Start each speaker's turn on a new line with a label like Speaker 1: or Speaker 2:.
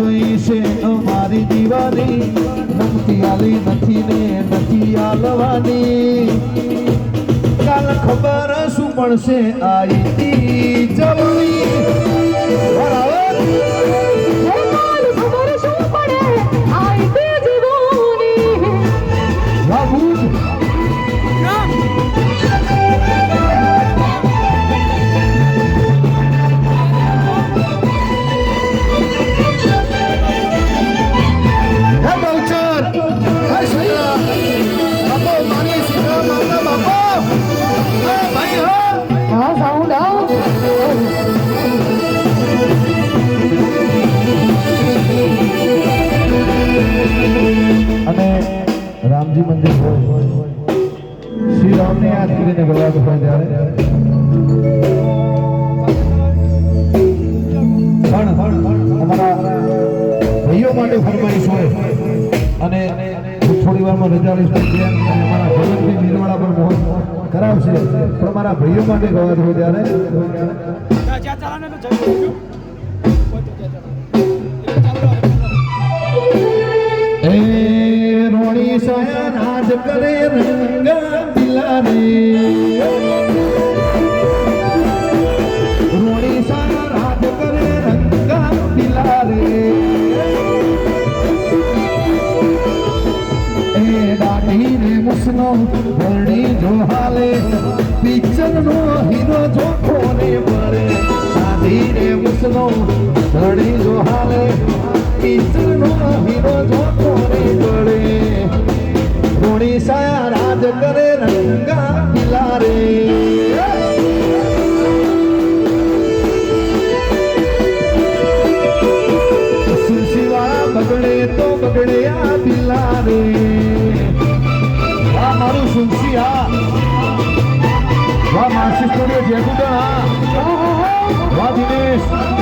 Speaker 1: થઈ છે અમારી દીવાની. નથી આલી નથી ને નથી આલવાની. કાલ ખબર શું
Speaker 2: પડશે આઈ
Speaker 1: રામજી મંદિર હોય. શ્રી રામને યાદ કરીને ગવાતું હોય ત્યારે. પણ અમારા ભાઈઓ માટે ફરમાઈશ હોય. અને થોડી વારમાં રજા લઈશ અમારા ભગતની નીરવાળા પર મોહન કરાવશે. પણ અમારા ભાઈઓ માટે ગવાતું હોય ત્યારે. રાજ કરે રંગા દાઢી ને વર્ણી જો હાલે પિક્ચર નો હીરો જો કોને પડે દાદી રે મુસનો ભણી જો હાલે પિક્ચર નો હીરો જો બગડે તો બગડે આ દિલારે આ મારું સુનસી હા વાહ માસી સ્ટુડિયો જેકુડણ હા દિનેશ.